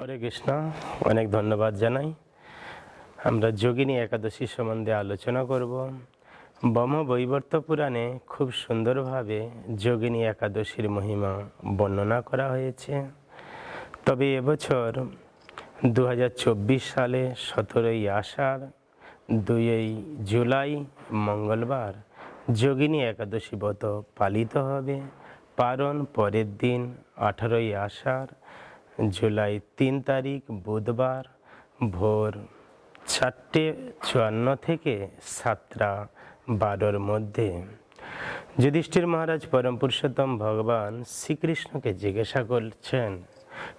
হরে কৃষ্ণ, অনেক ধন্যবাদ জানাই। আমরা যোগিনী একাদশী সম্বন্ধে আলোচনা করব। ব্রহ্ম বৈবর্ত পুরাণে খুব সুন্দরভাবে যোগিনী একাদশীর মহিমা বর্ণনা করা হয়েছে। তবে এবছর দু হাজার চব্বিশ সালে সতেরোই আষাঢ় দুই জুলাই মঙ্গলবার যোগিনী একাদশী ব্রত পালিত হবে। পারণ পরের দিন আঠারোই আষাঢ় জুলাই তিন তারিখ বুধবার ভোর চারটে চুয়ান্ন থেকে সাতটা বারোর মধ্যে। যুধিষ্ঠির মহারাজ পরম পুরুষোত্তম ভগবান শ্রীকৃষ্ণকে জিজ্ঞাসা করছেন,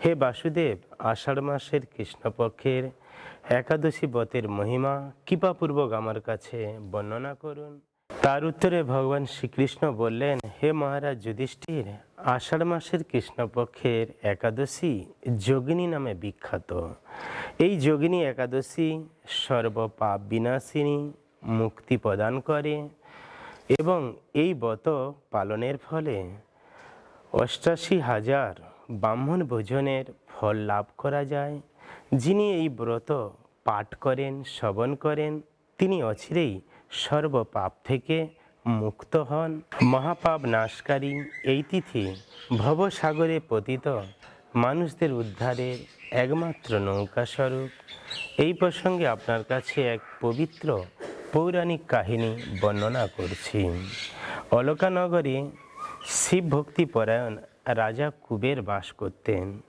হে বাসুদেব, আষাঢ় মাসের কৃষ্ণপক্ষের একাদশী ব্রতের মহিমা কৃপাপূর্বক আমার কাছে বর্ণনা করুন। তার উত্তরে ভগবান শ্রীকৃষ্ণ বললেন, হে মহারাজ যুধিষ্ঠির আষাঢ় মাসের কৃষ্ণপক্ষের একাদশী যোগিনী নামে বিখ্যাত। এই যোগিনী একাদশী সর্বপাপ বিনাশিনী মুক্তি প্রদান করে এবং এই ব্রত পালনের ফলে অষ্টাশি হাজার ব্রাহ্মণ ভোজনের ফল লাভ করা যায়। যিনি এই ব্রত পাঠ করেন, শ্রবণ করেন, তিনি অচিরেই সর্বপাপ থেকে মুক্ত হন। মহাপাপ নাশকারী এই তিথি ভবসাগরে পতিত। মানুষদের উদ্ধারের একমাত্র নৌকা স্বরূপ। এই প্রসঙ্গে আপনার কাছে এক পবিত্র পৌরাণিক কাহিনী বর্ণনা করছি। অলকানগরে শিব ভক্তি পরায়ণ রাজা কুবের বাস করতেন।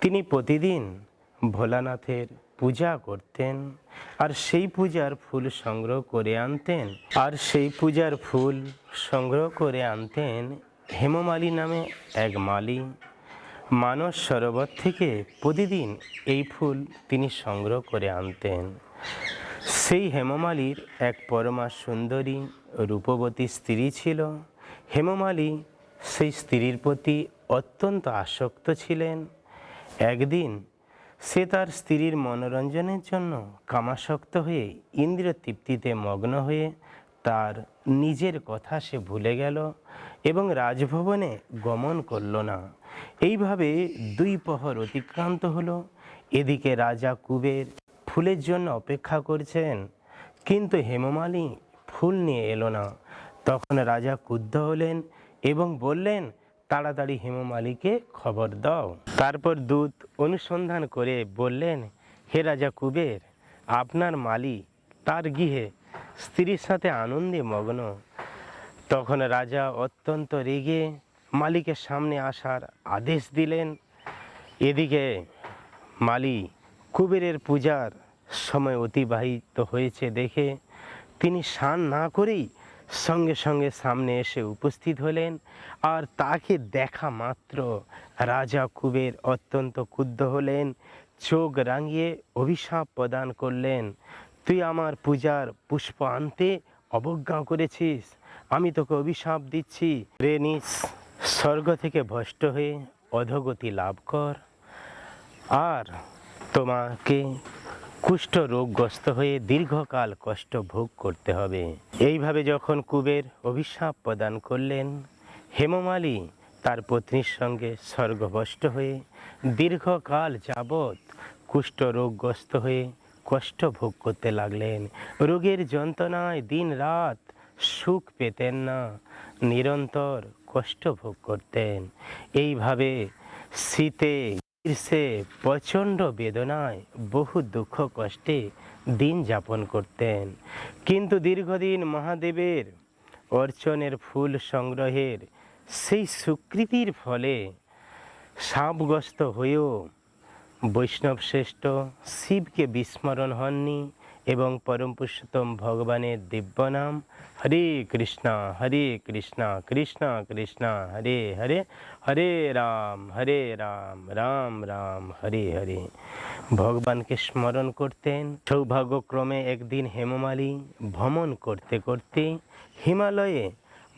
তিনি প্রতিদিন ভোলানাথের পূজা করতেন। আর সেই পূজার ফুল সংগ্রহ করে আনতেন। আর সেই পূজার ফুল সংগ্রহ করে আনতেন হেমমালী নামে এক মালি। মানস সরোবর থেকে প্রতিদিন এই ফুল তিনি সংগ্রহ করে আনতেন। সেই হেমমালির এক পরমা সুন্দরী, রূপবতী স্ত্রী ছিল। হেমমালী সেই স্ত্রীর প্রতি অত্যন্ত আসক্ত ছিলেন। একদিন সে তার স্ত্রীর মনোরঞ্জনের জন্য কামাসক্ত হয়ে ইন্দ্র তৃপ্তিতে মগ্ন হয়ে তার নিজের কথা সে ভুলে গেল এবং রাজভবনে গমন করল না। এইভাবে দুই প্রহর অতিক্রান্ত হলো। এদিকে রাজা কুবের ফুলের জন্য অপেক্ষা করছেন, কিন্তু হেমমালী ফুল নিয়ে এলো না। তখন রাজা ক্রুদ্ধ হলেন এবং বললেন তাড়াতাড়ি হেমমালীকে খবর দাও। তারপর দূত অনুসন্ধান করে বললেন, হে রাজা কুবের, আপনার মালি তার গৃহে স্ত্রীর সাথে আনন্দে মগ্ন। তখন রাজা অত্যন্ত রেগে মালিকের সামনে আসার আদেশ দিলেন, এদিকে মালি কুবেরের পূজার সময় অতিবাহিত হয়েছে দেখে তিনি স্নান না করেই সঙ্গে সঙ্গে সামনে এসে উপস্থিত হলেন। আর তাকে দেখা মাত্র রাজা কুবের অত্যন্ত ক্ষুব্ধ হলেন, চোখ রাঙিয়ে অভিশাপ প্রদান করলেন, তুই আমার পূজার পুষ্প আনতে অবজ্ঞা করেছিস, আমি তোকে অভিশাপ দিচ্ছি। রে নিস, স্বর্গ থেকে ভষ্ট হয়ে অধগতি লাভ কর। আর তোমাকে কুষ্ঠ রোগগ্রস্ত হয়ে দীর্ঘকাল কষ্ট ভোগ করতে হবে। এইভাবে যখন কুবের অভিশাপ প্রদান করলেন, হেমমালী তার পত্নীর সঙ্গে স্বর্গভ্রষ্ট হয়ে দীর্ঘকাল যাবৎ কুষ্ঠ রোগগ্রস্ত হয়ে কষ্ট ভোগ করতে লাগলেন। রোগের যন্ত্রণায় দিন রাত সুখ পেতেন না, নিরন্তর কষ্ট ভোগ করতেন। এইভাবে শীতে গ্রীষ্মে প্রচণ্ড বেদনায়, বহু দুঃখ কষ্টে দিন যাপন করতেন। কিন্তু দীর্ঘদিন মহাদেবের অর্চনের ফুল সংগ্রহের সেই স্বীকৃতির ফলে সাপগ্রস্ত হয়েও বৈষ্ণব শ্রেষ্ঠ শিবকে বিস্মরণ হননি। এবং পরম পুরুষোত্তম ভগবানের দিব্য নাম, হরে কৃষ্ণ হরে কৃষ্ণ কৃষ্ণ কৃষ্ণ, হরে হরে হরে রাম হরে রাম রাম রাম, হরে হরে। ভগবানকে স্মরণ করতেন সৌভাগ্যক্রমে একদিন হেমমালি ভ্রমণ করতে করতে হিমালয়ে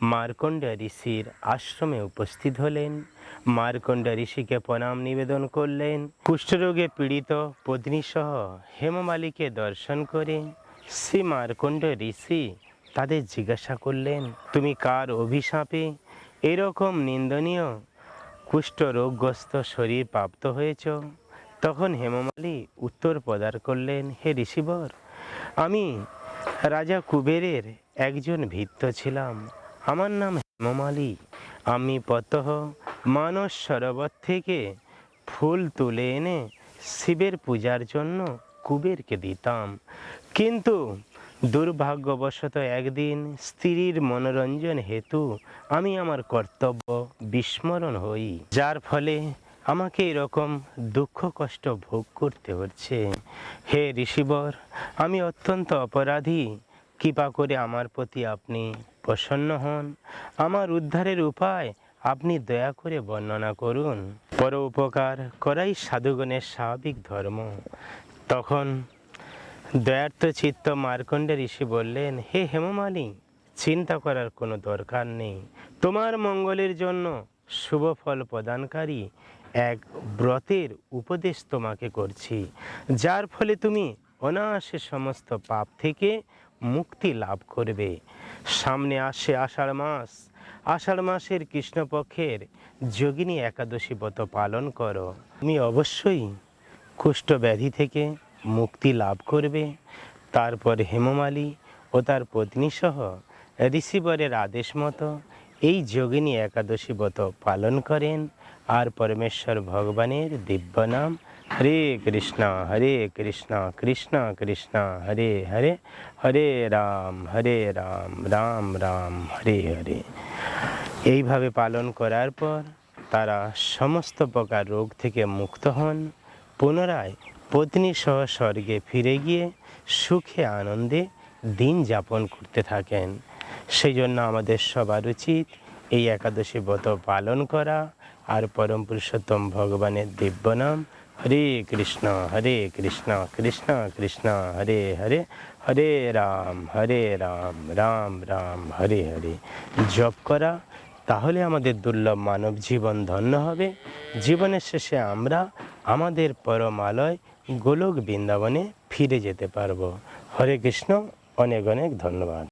মার্কণ্ড ঋষির আশ্রমে উপস্থিত হলেন। মার্কণ্ড ঋষিকে প্রণাম নিবেদন করলেন। কুষ্ঠরোগে পীড়িত পত্নীসহ হেমমালীকে দর্শন করে শ্রী মার্কণ্ড ঋষি তাদের জিজ্ঞাসা করলেন, তুমি কার অভিশাপে এরকম নিন্দনীয় কুষ্ঠ রোগগ্রস্ত শরীর প্রাপ্ত হয়েছ? তখন হেমমালী উত্তর প্রদান করলেন, হে ঋষিবর, আমি রাজা কুবেরের একজন ভৃত্য ছিলাম। আমার নাম হেমমালী আমি প্রতহ মানস সরোবর থেকে ফুল তুলে এনে শিবের পূজার জন্য কুবেরকে দিতাম। কিন্তু দুর্ভাগ্যবশত একদিন স্ত্রীর মনোরঞ্জন হেতু আমি আমার কর্তব্য বিস্মরণ হই। যার ফলে আমাকে এরকম দুঃখ কষ্ট ভোগ করতে হচ্ছে। হে ঋষিবর, আমি অত্যন্ত অপরাধী। কৃপা করে আমার প্রতি আপনি প্রসন্ন হন। আমার উদ্ধারের উপায় আপনি দয়া করে বর্ণনা করুন। পর উপকার করাই সাধুগণের স্বাভাবিক ধর্ম। তখন দয়ার্থ চিত্ত মার্কণ্ডে ঋষি বললেন, হে হেমমালী চিন্তা করার কোনো দরকার নেই। তোমার মঙ্গলের জন্য শুভ ফল প্রদানকারী এক ব্রতের উপদেশ তোমাকে করছি। যার ফলে তুমি অনায়াসে সমস্ত পাপ থেকে মুক্তি লাভ করবে। সামনে আসে আষাঢ় মাস। আষাঢ় মাসের কৃষ্ণপক্ষের যোগিনী একাদশী ব্রত পালন করো। তুমি অবশ্যই কুষ্ঠ ব্যাধি থেকে মুক্তি লাভ করবে। তারপর হেমমালী ও তার পত্নী সহ ঋষিবরের আদেশ মতো এই যোগিনী একাদশী ব্রত পালন করেন। আর পরমেশ্বর ভগবানের দিব্য নাম হরে কৃষ্ণ হরে কৃষ্ণ কৃষ্ণ কৃষ্ণ, হরে হরে হরে রাম হরে রাম রাম রাম, হরে হরে। এইভাবে পালন করার পর তারা সমস্ত প্রকার রোগ থেকে মুক্ত হন। পুনরায় পত্নী সহ স্বর্গে ফিরে গিয়ে সুখে আনন্দে দিন যাপন করতে থাকেন। সেই জন্য আমাদের সবার উচিত এই একাদশী ব্রত পালন করা। আর পরম পুরুষোত্তম ভগবানের দিব্য নাম হরে কৃষ্ণ হরে কৃষ্ণ কৃষ্ণ কৃষ্ণ, হরে হরে হরে রাম হরে রাম রাম রাম, হরে হরে। জপ করা, তাহলে আমাদের দুর্লভ মানব জীবন ধন্য হবে। জীবনের শেষে আমরা আমাদের পরমালয় গোলক বৃন্দাবনে ফিরে যেতে পারব। হরে কৃষ্ণ, অনেক অনেক ধন্যবাদ।